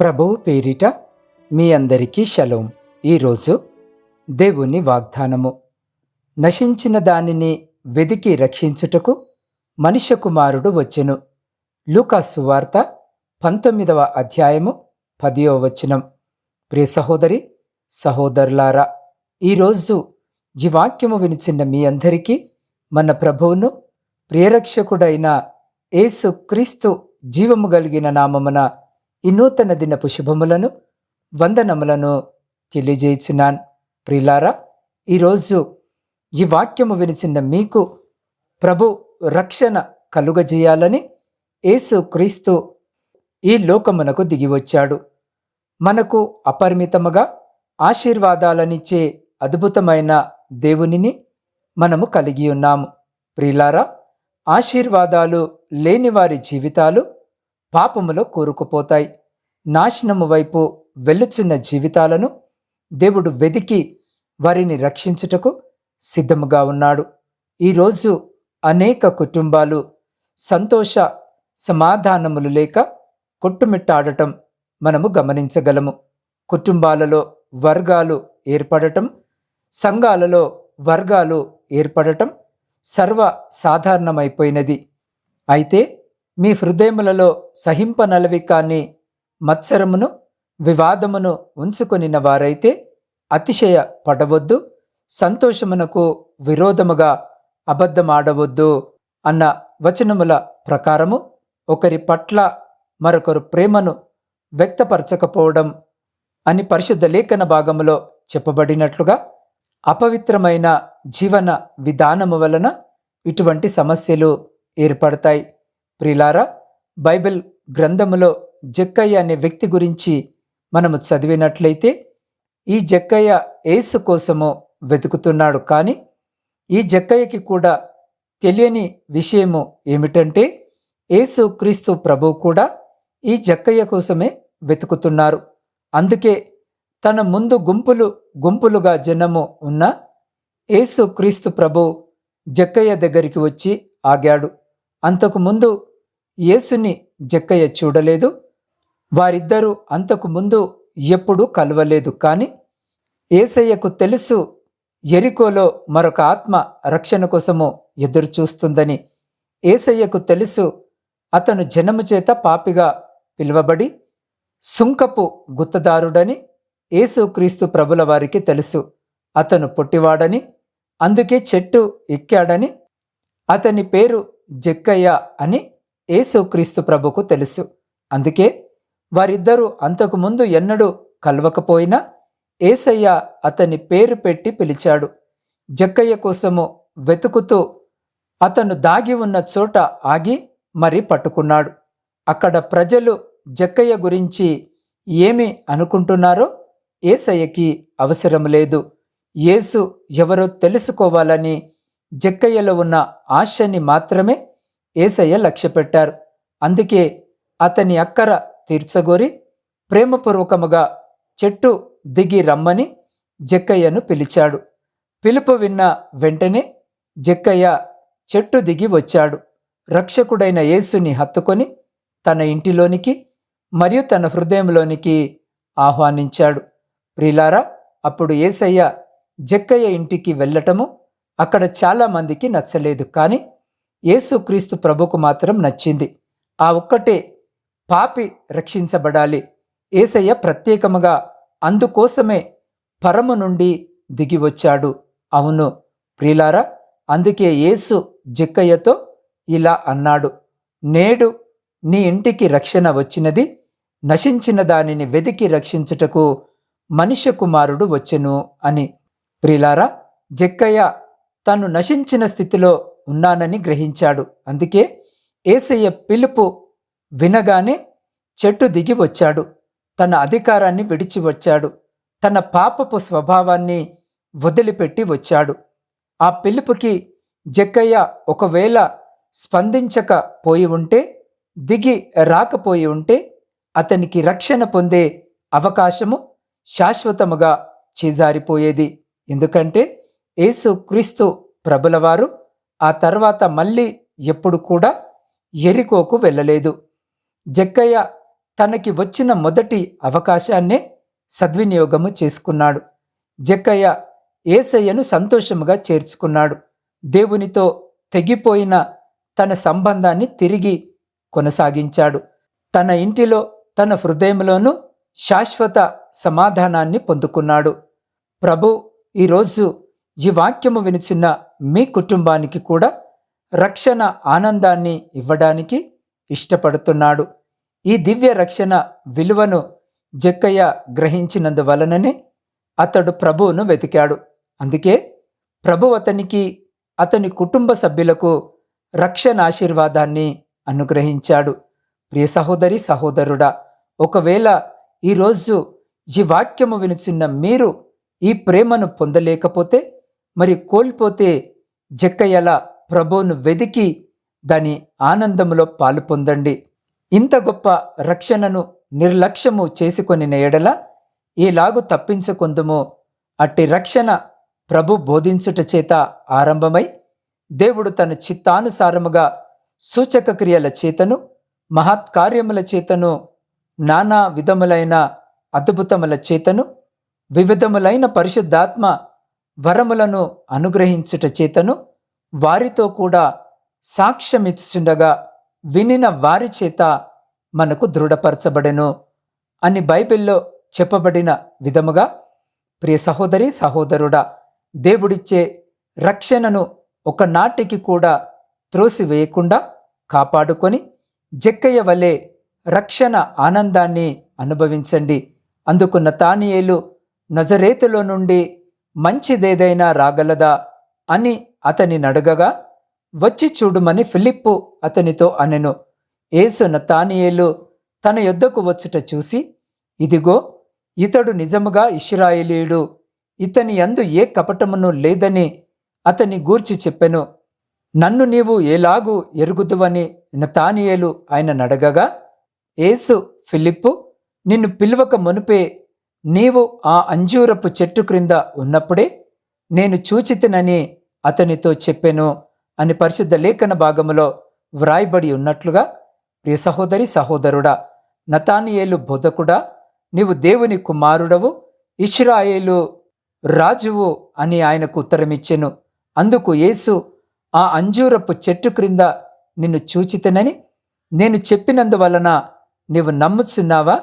ప్రభువు పేరిట మీ అందరికీ షలోం. ఈరోజు దేవుని వాగ్దానము. నశించిన దానిని వెదికి రక్షించుటకు మనుష్య కుమారుడు వచ్చెను. లూకాసు వార్త పంతొమ్మిదవ అధ్యాయము పదియో వచనం. ప్రియ సహోదరి సహోదరులారా ఈరోజు జీవాక్యము వినిచిన్న మీ అందరికీ మన ప్రభువును ప్రియరక్షకుడైన యేసు క్రీస్తు జీవము కలిగిన నామమున ఈ నూతన దినపు శుభములను వందనములను తెలియజేయించినాన్ ప్రిలారా ఈరోజు ఈ వాక్యము వినిచిన మీకు ప్రభు రక్షణ కలుగజేయాలని యేసు క్రీస్తు ఈ లోకమునకు దిగివచ్చాడు మనకు అపరిమితముగా ఆశీర్వాదాలనిచ్చే అద్భుతమైన దేవునిని మనము కలిగి ఉన్నాము. ప్రిలారా ఆశీర్వాదాలు లేని వారి జీవితాలు పాపములో కూరుకుపోతాయి. నాశనము వైపు వెళ్ళుచున్న జీవితాలను దేవుడు వెదికి వారిని రక్షించుటకు సిద్ధముగా ఉన్నాడు. ఈరోజు అనేక కుటుంబాలు సంతోష సమాధానములు లేక కొట్టుమిట్టాడటం మనము గమనించగలము. కుటుంబాలలో వర్గాలు ఏర్పడటం సంఘాలలో వర్గాలు ఏర్పడటం సర్వ సాధారణమైపోయినది అయితే మీ హృదయములలో సహింపనలవి కాని మత్సరమును వివాదమును ఉంచుకొనిన వారైతే అతిశయ పడవద్దు సంతోషమునకు విరోధముగా అబద్ధమాడవద్దు అన్న వచనముల ప్రకారము ఒకరి పట్ల మరొకరు ప్రేమను వ్యక్తపరచకపోవడం అని పరిశుద్ధ లేఖన భాగములో చెప్పబడినట్లుగా అపవిత్రమైన జీవన విధానము వలన ఇటువంటి సమస్యలు ఏర్పడతాయి. ప్రిలారా బైబిల్ గ్రంథములో జక్కయ్య అనే వ్యక్తి గురించి మనము చదివినట్లయితే ఈ జక్కయ్య ఏసు కోసము వెతుకుతున్నాడు. కానీ ఈ జక్కయ్యకి కూడా తెలియని విషయము ఏమిటంటే ఏసు క్రీస్తు ప్రభు కూడా ఈ జక్కయ్య కోసమే వెతుకుతున్నారు. అందుకే తన ముందు గుంపులు గుంపులుగా జనము ఉన్న ఏసు క్రీస్తు ప్రభు జక్కయ్య దగ్గరికి వచ్చి ఆగాడు. అంతకు ముందు యేసుని జక్కయ్య చూడలేదు. వారిద్దరూ అంతకు ముందు ఎప్పుడూ కలవలేదు. కానీ ఏసయ్యకు తెలుసు ఎరికోలో మరొక ఆత్మ రక్షణ కోసము ఎదురుచూస్తుందని. ఏసయ్యకు తెలుసు అతను జనము చేత పాపిగా పిలువబడి సుంకపు గుత్తదారుడని యేసుక్రీస్తు ప్రభుల వారికి తెలుసు. అతను పొట్టివాడని అందుకే చెట్టు ఎక్కాడని అతని పేరు జక్కయ్య అని యేసుక్రీస్తు ప్రభుకు తెలుసు. అందుకే వారిద్దరూ అంతకుముందు ఎన్నడూ కలవకపోయినా ఏసయ్య అతని పేరు పెట్టి పిలిచాడు. జక్కయ్య కోసము వెతుకుతూ అతను దాగి ఉన్న చోట ఆగి మరి పట్టుకున్నాడు. అక్కడ ప్రజలు జక్కయ్య గురించి ఏమి అనుకుంటున్నారో ఏసయ్యకి అవసరం లేదు. యేసు ఎవరో తెలుసుకోవాలని జక్కయ్యలో ఉన్న ఆశని మాత్రమే ఏసయ్య లక్ష్యపెట్టారు. అందుకే అతని అక్కర తీర్చగోరి ప్రేమపూర్వకముగా చెట్టు దిగి రమ్మని జక్కయ్యను పిలిచాడు. పిలుపు విన్న వెంటనే జక్కయ్య చెట్టు దిగి వచ్చాడు. రక్షకుడైన యేసుని హత్తుకొని తన ఇంటిలోనికి మరియు తన హృదయంలోనికి ఆహ్వానించాడు. ప్రిలారా అప్పుడు ఏసయ్య జక్కయ్య ఇంటికి వెళ్ళటము అక్కడ చాలామందికి నచ్చలేదు. కానీ యేసుక్రీస్తు ప్రభుకు మాత్రం నచ్చింది. ఆ ఒక్కటే పాపి రక్షించబడాలి. ఏసయ్య ప్రత్యేకముగా అందుకోసమే పరము నుండి దిగి వచ్చాడు. అవును ప్రిలారా అందుకే యేసు జక్కయ్యతో ఇలా అన్నాడు. నేడు నీ ఇంటికి రక్షణ వచ్చినది నశించిన దానిని వెదికి రక్షించుటకు మనుష్య కుమారుడు వచ్చెను అని. ప్రిలారా జక్కయ్య తను నశించిన స్థితిలో ఉన్నానని గ్రహించాడు. అందుకే ఏసయ్య పిలుపు వినగానే చెట్టు దిగి వచ్చాడు. తన అధికారాన్ని విడిచి వచ్చాడు. తన పాపపు స్వభావాన్ని వదిలిపెట్టి వచ్చాడు. ఆ పిలుపుకి జక్కయ్య ఒకవేళ స్పందించకపోయి ఉంటే దిగి రాకపోయి ఉంటే అతనికి రక్షణ పొందే అవకాశము శాశ్వతముగా చేజారిపోయేది. ఎందుకంటే యేసు క్రీస్తు ప్రభులవారు ఆ తర్వాత మళ్ళీ ఎప్పుడు కూడా ఎరికోకు వెళ్ళలేదు. జక్కయ్య తనకి వచ్చిన మొదటి అవకాశాన్నే సద్వినియోగము చేసుకున్నాడు. జక్కయ్య ఏసయ్యను సంతోషముగా చేర్చుకున్నాడు. దేవునితో తెగిపోయిన తన సంబంధాన్ని తిరిగి కొనసాగించాడు. తన ఇంటిలో తన హృదయంలోనూ శాశ్వత సమాధానాన్ని పొందుకున్నాడు. ప్రభు ఈరోజు ఈ వాక్యము వినిచిన మీ కుటుంబానికి కూడా రక్షణ ఆనందాన్ని ఇవ్వడానికి ఇష్టపడుతున్నాడు. ఈ దివ్య రక్షణ విలువను జక్కయ్య గ్రహించినందువలననే అతడు ప్రభువును వెతికాడు. అందుకే ప్రభు అతనికి అతని కుటుంబ సభ్యులకు రక్షణ ఆశీర్వాదాన్ని అనుగ్రహించాడు. ప్రియ సహోదరి సహోదరుడా ఒకవేళ ఈరోజు ఈ వాక్యము వినిచిన్న మీరు ఈ ప్రేమను పొందలేకపోతే మరి కోల్పోతే జక్కయ్యల ప్రభువును వెదికి దాని ఆనందములో పాలు పొందండి. ఇంత గొప్ప రక్షణను నిర్లక్ష్యము చేసుకొని ఎడల ఈలాగు తప్పించుకుందుము. అట్టి రక్షణ ప్రభు బోధించుట చేత ఆరంభమై దేవుడు తన చిత్తానుసారముగా సూచక క్రియల చేతను మహత్కార్యముల చేతను నానా విధములైన అద్భుతముల చేతను వివిధములైన పరిశుద్ధాత్మ వరములను అనుగ్రహించుట చేతను వారితో కూడా సాక్ష్యమిచ్చుండగా వినిన వారి చేత మనకు దృఢపరచబడెను అని బైబిల్లో చెప్పబడిన విధముగా ప్రియ సహోదరి సహోదరుడా దేవుడిచ్చే రక్షణను ఒకనాటికి కూడా త్రోసివేయకుండా కాపాడుకొని జక్కయ్య వలె రక్షణ ఆనందాన్ని అనుభవించండి. అందుకున్న తానియేలు నజరేతులో నుండి మంచిదేదైనా రాగలదా అని అతని నడగగా వచ్చి చూడుమని ఫిలిప్పు అతనితో అనెను. ఏసు నతానియేలు తన యొద్దకు వచ్చుట చూసి ఇదిగో ఇతడు నిజముగా ఇష్రాయేలీయుడు ఇతని యందు ఏ కపటమును లేదని అతని గూర్చి చెప్పెను. నన్ను నీవు ఎలాగూ ఎరుగుదువని నతానియేలు ఆయన నడగగా ఏసు ఫిలిప్పు నిన్ను పిలువక మునుపే నీవు ఆ అంజూరపు చెట్టు క్రింద ఉన్నప్పుడే నేను చూచితినని అతనితో చెప్పెను అని పరిశుద్ధ లేఖన భాగములో వ్రాయబడి ఉన్నట్లుగా ప్రియ సహోదరి సహోదరుడా నతానియేలు బోధకుడా నీవు దేవుని కుమారుడవు ఇష్రాయేలు రాజువు అని ఆయనకు ఉత్తరమిచ్చెను. అందుకు యేసు ఆ అంజూరపు చెట్టు క్రింద నిన్ను చూచితనని నేను చెప్పినందువలన నీవు నమ్ముచున్నావా?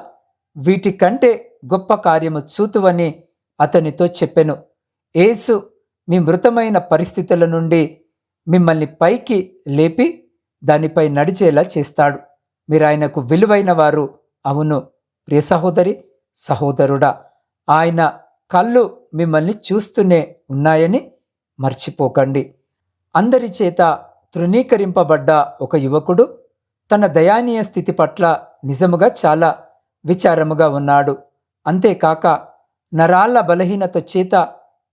వీటి కంటే గొప్ప కార్యము చూతువని అతనితో చెప్పెను. యేసు మీ మృతమైన పరిస్థితుల నుండి మిమ్మల్ని పైకి లేపి దానిపై నడిచేలా చేస్తాడు. మీరు ఆయనకు విలువైన వారు అవును. ప్రియ సహోదరి సహోదరుడా ఆయన కళ్ళు మిమ్మల్ని చూస్తూనే ఉన్నాయని మర్చిపోకండి. అందరి చేత తృణీకరింపబడ్డ ఒక యువకుడు తన దయానీయ స్థితి పట్ల నిజముగా చాలా విచారముగా ఉన్నాడు. అంతేకాక నరాళ్ళ బలహీనత చేత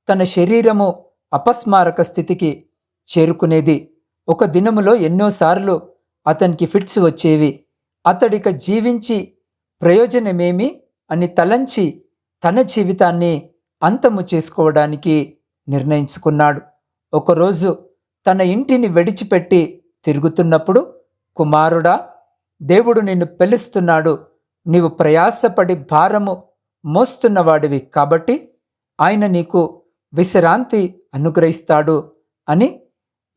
తన శరీరము అపస్మారక స్థితికి చేరుకునేది. ఒక దినములో ఎన్నోసార్లు అతనికి ఫిట్స్ వచ్చేవి. అతడిక జీవించి ప్రయోజనమేమి అని తలంచి తన జీవితాన్ని అంతము చేసుకోవడానికి నిర్ణయించుకున్నాడు. ఒకరోజు తన ఇంటిని విడిచిపెట్టి తిరుగుతున్నప్పుడు కుమారుడా దేవుడు నిన్ను పిలుస్తున్నాడు. నీవు ప్రయాసపడి భారము మోస్తున్నవాడివి కాబట్టి ఆయన నీకు విశ్రాంతి అనుగ్రహిస్తాడు అని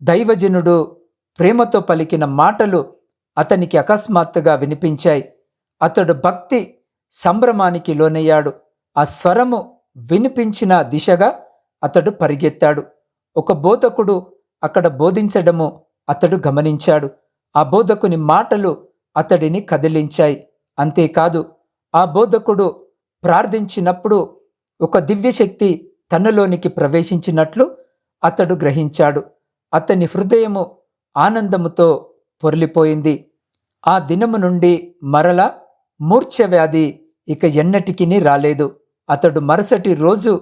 దైవజనుడు ప్రేమతో పలికిన మాటలు అతనికి అకస్మాత్తుగా వినిపించాయి. అతడు భక్తి సంభ్రమానికి లోనయ్యాడు. ఆ స్వరము వినిపించిన దిశగా అతడు పరిగెత్తాడు. ఒక బోధకుడు అక్కడ బోధించడము అతడు గమనించాడు. ఆ బోధకుని మాటలు అతడిని కదిలించాయి. అంతేకాదు ఆ బోధకుడు ప్రార్థించినప్పుడు ఒక దివ్యశక్తి తనలోనికి ప్రవేశించినట్లు అతడు గ్రహించాడు. అతని హృదయము ఆనందముతో పొర్లిపోయింది. ఆ దినము నుండి మరల మూర్ఛవ్యాధి ఇక ఎన్నటికిని రాలేదు. అతడు మరుసటి రోజు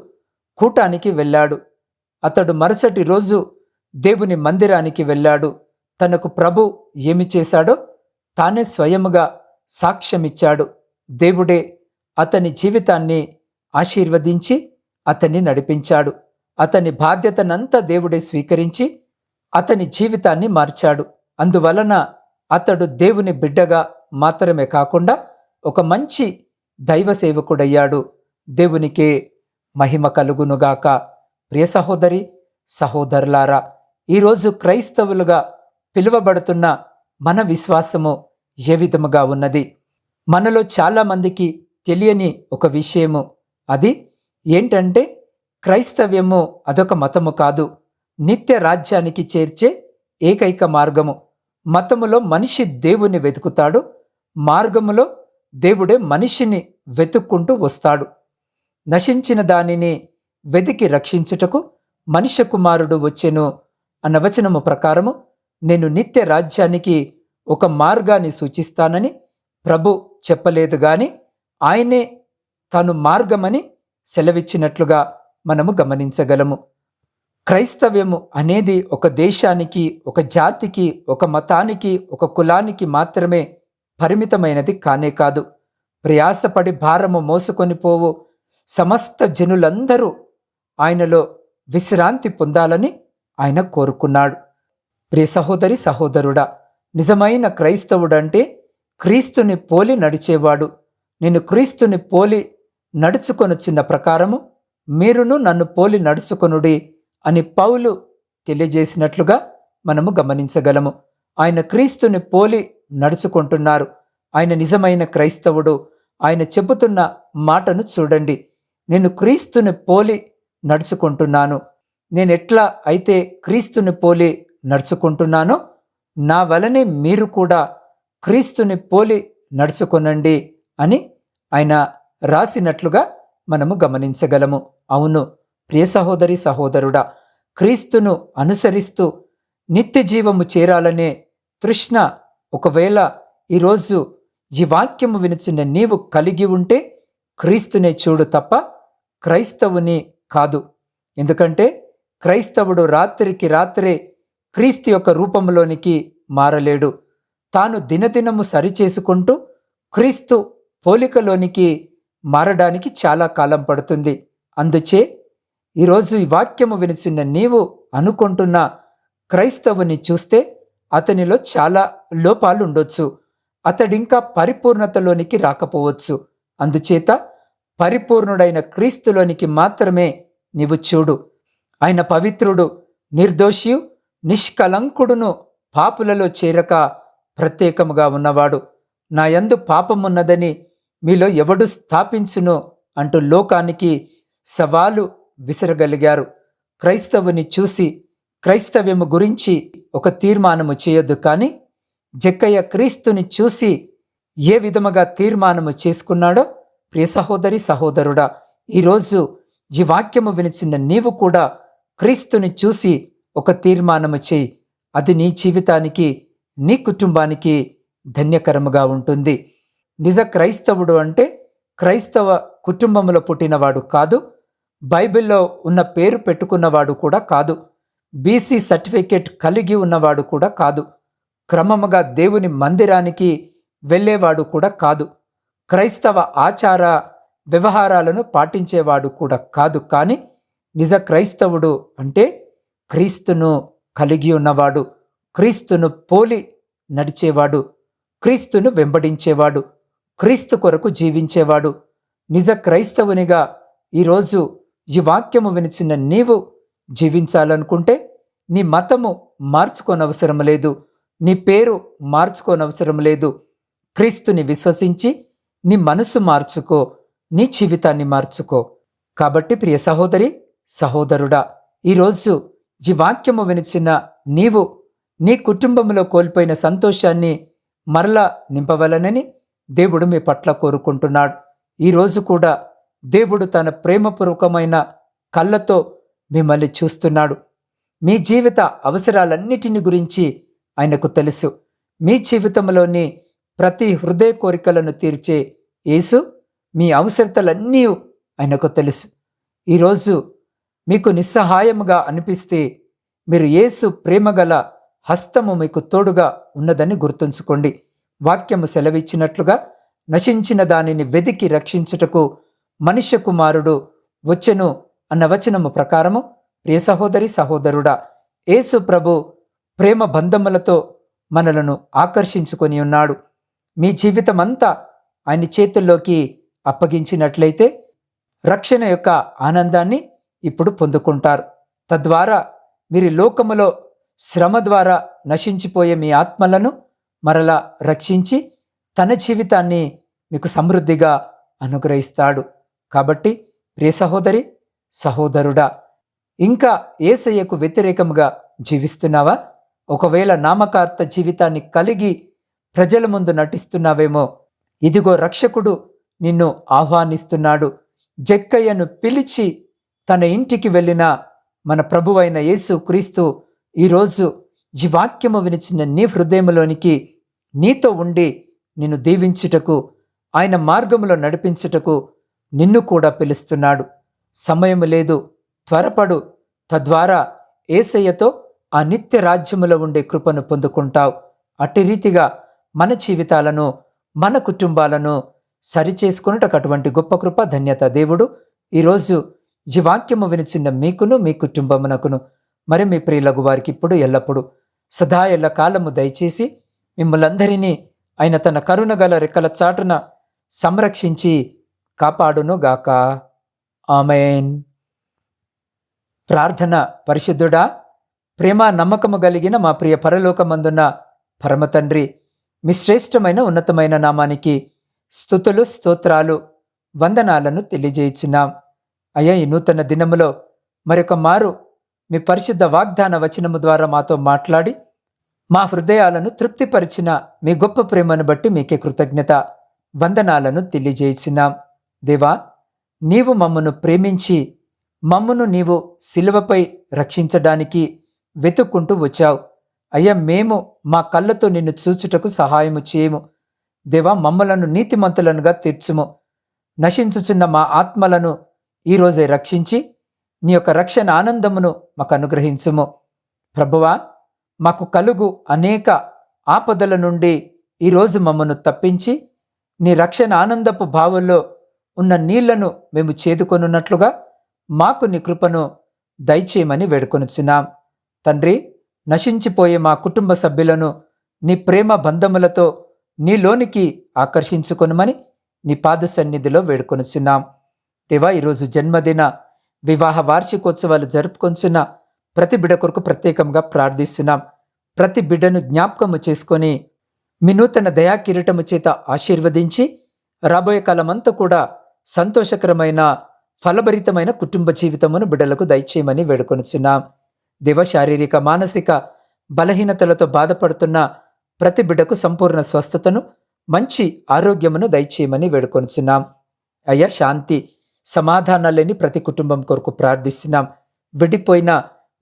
కూటానికి వెళ్ళాడు. అతడు మరుసటి రోజు దేవుని మందిరానికి వెళ్ళాడు. తనకు ప్రభు ఏమి చేశాడో తానే స్వయముగా సాక్ష్యమిచ్చాడు. దేవుడే అతని జీవితాన్ని ఆశీర్వదించి అతన్ని నడిపించాడు. అతని బాధ్యతనంతా దేవుడే స్వీకరించి అతని జీవితాన్ని మార్చాడు. అందువలన అతడు దేవుని బిడ్డగా మాత్రమే కాకుండా ఒక మంచి దైవ సేవకుడయ్యాడు. దేవునికే మహిమ కలుగునుగాక. ప్రియ సహోదరి సహోదరులారా ఈరోజు క్రైస్తవులుగా పిలువబడుతున్న మన విశ్వాసము ఏ విధముగా ఉన్నది? మనలో చాలామందికి తెలియని ఒక విషయము. అది ఏంటంటే క్రైస్తవ్యము అదొక మతము కాదు. నిత్య రాజ్యానికి చేర్చే ఏకైక మార్గము. మతములో మనిషి దేవుని వెతుకుతాడు. మార్గములో దేవుడే మనిషిని వెతుక్కుంటూ వస్తాడు. నశించిన దానిని వెతికి రక్షించుటకు మనిషి కుమారుడు వచ్చెను అన్న వచనము ప్రకారము నేను నిత్య రాజ్యానికి ఒక మార్గాన్ని సూచిస్తానని ప్రభు చెప్పలేదు కానీ ఆయనే తాను మార్గమని సెలవిచ్చినట్లుగా మనము గమనించగలము. క్రైస్తవ్యము అనేది ఒక దేశానికి ఒక జాతికి ఒక మతానికి ఒక కులానికి మాత్రమే పరిమితమైనది కానే కాదు. ప్రయాసపడి భారము మోసుకొని పోవు. సమస్త జనులందరూ ఆయనలో విశ్రాంతి పొందాలని ఆయన కోరుకున్నాడు. ప్రియ సహోదరి సహోదరుడా నిజమైన క్రైస్తవుడంటే క్రీస్తుని పోలి నడిచేవాడు. నేను క్రీస్తుని పోలి నడుచుకొనుచున్న ప్రకారము మీరును నన్ను పోలి నడుచుకొనుడి అని పౌలు తెలియజేసినట్లుగా మనము గమనించగలము. ఆయన క్రీస్తుని పోలి నడుచుకుంటున్నారు. ఆయన నిజమైన క్రైస్తవుడు. ఆయన చెబుతున్న మాటను చూడండి. నేను క్రీస్తుని పోలి నడుచుకుంటున్నాను. నేను ఎట్లా అయితే క్రీస్తుని పోలి నడుచుకుంటున్నానో నా వలనే మీరు కూడా క్రీస్తుని పోలి నడుచుకొనండి. అని ఆయన రాసినట్లుగా మనము గమనించగలము. అవును ప్రియ సహోదరి సహోదరుడా క్రీస్తును అనుసరిస్తూ నిత్య జీవము చేరాలనే తృష్ణ ఒకవేళ ఈరోజు ఈ వాక్యము వినుచున్న నీవు కలిగి ఉంటే క్రీస్తునే చూడు తప్ప క్రైస్తవుని కాదు. ఎందుకంటే క్రైస్తవుడు రాత్రికి రాత్రే క్రీస్తు యొక్క రూపంలోనికి మారలేడు. తాను దినదినము సరిచేసుకుంటూ క్రీస్తు పోలికలోనికి మారడానికి చాలా కాలం పడుతుంది. అందుచే ఈరోజు ఈ వాక్యము వినిచిన నీవు అనుకుంటున్న క్రైస్తవుని చూస్తే అతనిలో చాలా లోపాలు ఉండొచ్చు. అతడింకా పరిపూర్ణతలోనికి రాకపోవచ్చు. అందుచేత పరిపూర్ణుడైన క్రీస్తులోనికి మాత్రమే నీవు చూడు. ఆయన పవిత్రుడు నిర్దోషియు నిష్కలంకుడును పాపులలో చేరక ప్రత్యేకముగా ఉన్నవాడు. నా యందు పాపమున్నదని మీలో ఎవడు స్థాపించును అంటూ లోకానికి సవాలు విసరగలిగారు. క్రైస్తవుని చూసి క్రైస్తవ్యము గురించి ఒక తీర్మానము చేయొద్దు కానీ జక్కయ్య క్రీస్తుని చూసి ఏ విధముగా తీర్మానము చేసుకున్నాడో ప్రియ సహోదరి సహోదరుడా ఈరోజు ఈ వాక్యము వినిచిన నీవు కూడా క్రీస్తుని చూసి ఒక తీర్మానము చేయి. అది నీ జీవితానికి నీ కుటుంబానికి ధన్యకరముగా ఉంటుంది. నిజ క్రైస్తవుడు అంటే క్రైస్తవ కుటుంబంలో పుట్టినవాడు కాదు బైబిల్లో ఉన్న పేరు పెట్టుకున్నవాడు కూడా కాదు బీసీ సర్టిఫికేట్ కలిగి ఉన్నవాడు కూడా కాదు క్రమముగా దేవుని మందిరానికి వెళ్ళేవాడు కూడా కాదు క్రైస్తవ ఆచార వ్యవహారాలను పాటించేవాడు కూడా కాదు. కానీ నిజ క్రైస్తవుడు అంటే క్రీస్తును కలిగి ఉన్నవాడు క్రీస్తును పోలి నడిచేవాడు క్రీస్తును వెంబడించేవాడు క్రీస్తు కొరకు జీవించేవాడు. నిజ క్రైస్తవునిగా ఈరోజు ఈ వాక్యము వినిచిన నీవు జీవించాలనుకుంటే నీ మతము మార్చుకోనవసరం లేదు. నీ పేరు మార్చుకోనవసరం లేదు. క్రీస్తుని విశ్వసించి నీ మనసు మార్చుకో నీ జీవితాన్ని మార్చుకో. కాబట్టి ప్రియ సహోదరి సహోదరుడా ఈరోజు ఈ వాక్యము వినిచిన నీవు నీ కుటుంబంలో కోల్పోయిన సంతోషాన్ని మరలా నింపవలనని దేవుడు మీ పట్ల కోరుకుంటున్నాడు. ఈరోజు కూడా దేవుడు తన ప్రేమపూర్వకమైన కళ్ళతో మిమ్మల్ని చూస్తున్నాడు. మీ జీవిత అవసరాలన్నిటిని గురించి ఆయనకు తెలుసు. మీ జీవితంలోని ప్రతి హృదయ కోరికలను తీర్చే యేసు మీ అవసరతలన్నీ ఆయనకు తెలుసు. ఈరోజు మీకు నిస్సహాయముగా అనిపిస్తే మీరు యేసు ప్రేమగల హస్తము మీకు తోడుగా ఉన్నదని గుర్తుంచుకోండి. వాక్యము సెలవిచ్చినట్లుగా నశించిన దానిని వెదికి రక్షించుటకు మనుష్య కుమారుడు వచ్చెను అన్న వచనము ప్రకారము ప్రియ సహోదరి సహోదరుడా యేసు ప్రభు ప్రేమ బంధములతో మనలను ఆకర్షించుకొని ఉన్నాడు. మీ జీవితమంతా ఆయన చేతుల్లోకి అప్పగించినట్లయితే రక్షణ యొక్క ఆనందాన్ని ఇప్పుడు పొందుకుంటారు. తద్వారా మీరు లోకములో శ్రమ ద్వారా నశించిపోయే మీ ఆత్మలను మరలా రక్షించి తన జీవితాన్ని మీకు సమృద్ధిగా అనుగ్రహిస్తాడు. కాబట్టి ప్రియ సహోదరి సహోదరుడా ఇంకా ఏసయ్యకు వ్యతిరేకంగా జీవిస్తున్నావా? ఒకవేళ నామకార్థ జీవితాన్ని కలిగి ప్రజల ముందు నటిస్తున్నావేమో ఇదిగో రక్షకుడు నిన్ను ఆహ్వానిస్తున్నాడు. జక్కయ్యను పిలిచి తన ఇంటికి వెళ్ళిన మన ప్రభువైన యేసు క్రీస్తు ఈరోజు ఈ వాక్యము వినిచిన నీ హృదయంలోనికి నీతో ఉండి నిన్ను దీవించుటకు ఆయన మార్గములో నడిపించుటకు నిన్ను కూడా పిలుస్తున్నాడు. సమయం లేదు త్వరపడు. తద్వారా ఏసయ్యతో ఆ నిత్య రాజ్యములో ఉండే కృపను పొందుకుంటావు. అట్టి రీతిగా మన జీవితాలను మన కుటుంబాలను సరిచేసుకున్నటకు అటువంటి గొప్ప కృప ధన్యత దేవుడు. ఈరోజు ఈ వాక్యము వినిచిన్న మీకును మీ కుటుంబమునకును మరి మీ ప్రియులకు వారికి ఇప్పుడు ఎల్లప్పుడూ సదా ఎల్ల కాలము దయచేసి మిమ్మలందరినీ ఆయన తన కరుణ గల రెక్కల చాటున సంరక్షించి కాపాడును గాక ఆమెన్. ప్రార్థన పరిశుద్ధుడా ప్రేమ నమ్మకము కలిగిన మా ప్రియ పరలోకమందున్న పరమతండ్రి మీ శ్రేష్టమైన ఉన్నతమైన నామానికి స్థుతులు స్తోత్రాలు వందనాలను తెలియజేయించున్నాం. అయ్యా ఈ నూతన దినములో మరొక మారు మీ పరిశుద్ధ వాగ్దాన వచనము ద్వారా మాతో మాట్లాడి మా హృదయాలను తృప్తిపరిచిన మీ గొప్ప ప్రేమను బట్టి మీకే కృతజ్ఞత వందనాలను తెలియజేసినాం దేవా నీవు మమ్మను ప్రేమించి మమ్మను నీవు శిలువపై రక్షించడానికి వెతుక్కుంటూ వచ్చావు. అయ్యా మేము మా కళ్ళతో నిన్ను చూచుటకు సహాయము చేయము. దేవా మమ్మలను నీతిమంతులనుగా తీర్చుము. నశించుచున్న మా ఆత్మలను ఈరోజే రక్షించి నీ యొక్క రక్షణ ఆనందమును మాకు అనుగ్రహించుము. ప్రభువా మాకు కలుగు అనేక ఆపదల నుండి ఈరోజు మమ్మను తప్పించి నీ రక్షణ ఆనందపు భావంలో ఉన్న నీళ్ళను మేము చేదుకొనున్నట్లుగా మాకు నీ కృపను దయచేయమని వేడుకొనుచున్నాం. తండ్రి నశించిపోయే మా కుటుంబ సభ్యులను నీ ప్రేమ బంధములతో నీలోనికి ఆకర్షించుకొనమని నీ పాద సన్నిధిలో వేడుకొనుచున్నాం. దేవా ఈరోజు జన్మదిన వివాహ వార్షికోత్సవాలు జరుపుకొంచున్న ప్రతి బిడ కొరకు ప్రత్యేకంగా ప్రార్థిస్తున్నాం. ప్రతి బిడ్డను జ్ఞాపకము చేసుకొని మీ నూతన దయా కిరీటము చేత ఆశీర్వదించి రాబోయే కాలమంతా కూడా సంతోషకరమైన ఫలభరితమైన కుటుంబ జీవితమును బిడ్డలకు దయచేయమని వేడుకొనుచున్నాం. దివ శారీరక మానసిక బలహీనతలతో బాధపడుతున్న ప్రతి బిడ్డకు సంపూర్ణ స్వస్థతను మంచి ఆరోగ్యమును దయచేయమని వేడుకొనుచున్నాం. అయ్యా శాంతి సమాధానం లేని ప్రతి కుటుంబం కొరకు ప్రార్థిస్తున్నాం. విడిపోయిన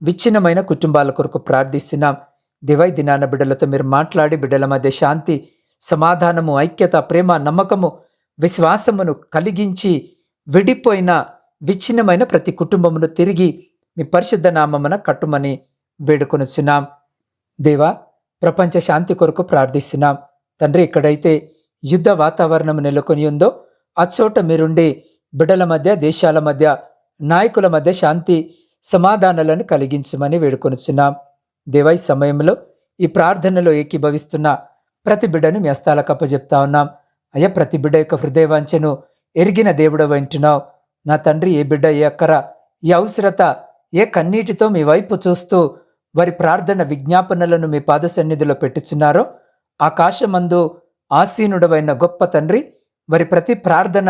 విచ్ఛిన్నమైన కుటుంబాల కొరకు ప్రార్థిస్తున్నాం. దివై దినాన బిడ్డలతో మీరు మాట్లాడి బిడ్డల మధ్య శాంతి సమాధానము ఐక్యత ప్రేమ నమ్మకము విశ్వాసమును కలిగించి విడిపోయిన విచ్ఛిన్నమైన ప్రతి కుటుంబమును తిరిగి మీ పరిశుద్ధ నామమున కట్టుమని వేడుకొనుచున్నాం. దేవా ప్రపంచ శాంతి కొరకు ప్రార్థిస్తున్నాం. తండ్రి ఎక్కడైతే యుద్ధ వాతావరణం నెలకొని ఉందో అచ్చోట మీరుండి బిడ్డల మధ్య దేశాల మధ్య నాయకుల మధ్య శాంతి సమాధానాలను కలిగించమని వేడుకొనుచున్నాం. దేవా సమయంలో ఈ ప్రార్థనలో ఏకీభవిస్తున్న ప్రతి బిడ్డను మీ హస్తాలకు అప్పచెప్తా ఉన్నాం. అయ్యా ప్రతి బిడ్డ యొక్క హృదయవాంఛను ఎరిగిన దేవుడు వింటున్నావు నా తండ్రి ఏ బిడ్డ ఏ అక్కర ఏ అవసరత ఏ కన్నీటితో మీ వైపు చూస్తూ వారి ప్రార్థన విజ్ఞాపనలను మీ పాద సన్నిధిలో పెట్టుచున్నారో ఆకాశమందు ఆసీనుడవైన గొప్ప తండ్రి వారి ప్రతి ప్రార్థన